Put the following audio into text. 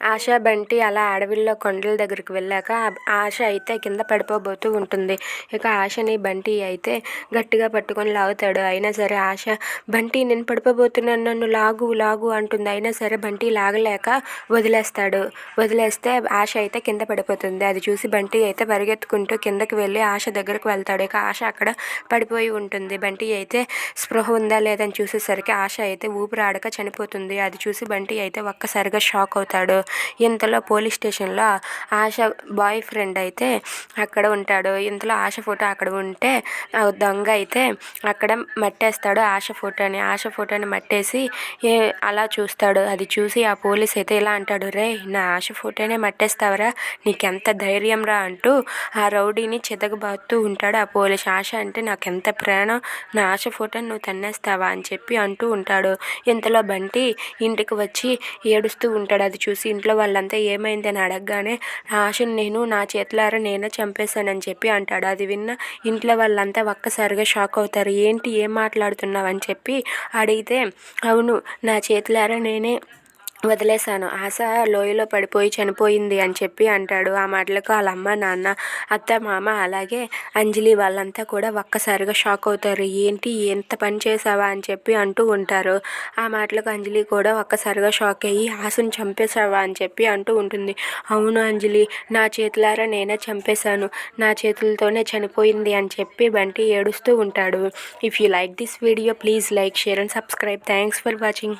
ఆశ బంటి అలా అడవిలో కొండల దగ్గరికి వెళ్ళాక ఆశ అయితే కింద పడిపోబోతూ ఉంటుంది. ఇక ఆశని బంటి అయితే గట్టిగా పట్టుకొని లాగుతాడు. అయినా సరే ఆశ బంటి నేను పడిపోబోతున్నాను. నన్ను లాగు లాగు అంటుంది. అయినా సరే బంటి లాగలేక వదిలేస్తాడు. వదిలేస్తే ఆశ అయితే కింద పడిపోతుంది. అది చూసి బంటి అయితే పరిగెత్తుకుంటూ కిందకి వెళ్ళి ఆశ దగ్గరకు వెళ్తాడు. ఇక ఆశ అక్కడ పడిపోయి ఉంటుంది. బంటి అయితే స్పృహ ఉందా లేదని చూసేసరికి ఆశ అయితే ఊపిరాడక చనిపోతుంది. అది చూసి బంటి అయితే ఒక్కసారిగా షాక్ అవుతాడు. ఇంతలో పోలీస్ స్టేషన్లో ఆశ బాయ్ ఫ్రెండ్ అయితే అక్కడ ఉంటాడు. ఇంతలో ఆశ ఫోటో అక్కడ ఉంటే ఆ దొంగ అయితే అక్కడ మట్టేస్తాడు ఆశ ఫోటోని. ఆశ ఫోటోని మట్టేసి ఏ అలా చూస్తాడు. అది చూసి ఆ పోలీస్ అయితే ఇలా అంటాడు రే నా ఆశ ఫోటోనే మట్టేస్తావరా? నీకెంత ధైర్యం రా అంటూ ఆ రౌడీని చితకబాదుతూ ఉంటాడు ఆ పోలీస్. ఆశ అంటే నాకెంత ప్రాణం? నా ఆశ ఫోటోని నువ్వు తన్నేస్తావా? అని చెప్పి అంటూ ఉంటాడు. ఇంతలో బంటి ఇంటికి వచ్చి ఏడుస్తూ ఉంటాడు. అది చూసి ఇంట్లో వాళ్ళంతా ఏమైంది అని అడగగానే నా ఆశను నేను నా చేతులారా నేనే చంపేశానని చెప్పి అంటాడు. అది విన్న ఇంట్లో వాళ్ళంతా ఒక్కసారిగా షాక్ అవుతారు. ఏంటి ఏం మాట్లాడుతున్నావు? అని చెప్పి అడిగితే అవును నా చేతులారా నేనే వదిలేశాను. ఆశ లోయలో పడిపోయి చనిపోయింది అని చెప్పి అంటాడు. ఆ మాటలకు వాళ్ళ అమ్మ నాన్న అత్త మామ అలాగే అంజలి వాళ్ళంతా కూడా ఒక్కసారిగా షాక్ అవుతారు. ఏంటి ఎంత పని చేసావా అని చెప్పి అంటూ ఉంటారు. ఆ మాటలకు అంజలి కూడా ఒక్కసారిగా షాక్ అయ్యి ఆశను చంపేశావా? అని చెప్పి అంటూ ఉంటుంది. అవును అంజలి నా చేతులారా నేనే చంపేశాను. నా చేతులతోనే చనిపోయింది అని చెప్పి బంటి ఏడుస్తూ ఉంటాడు. If you like this video please like share and subscribe thanks for watching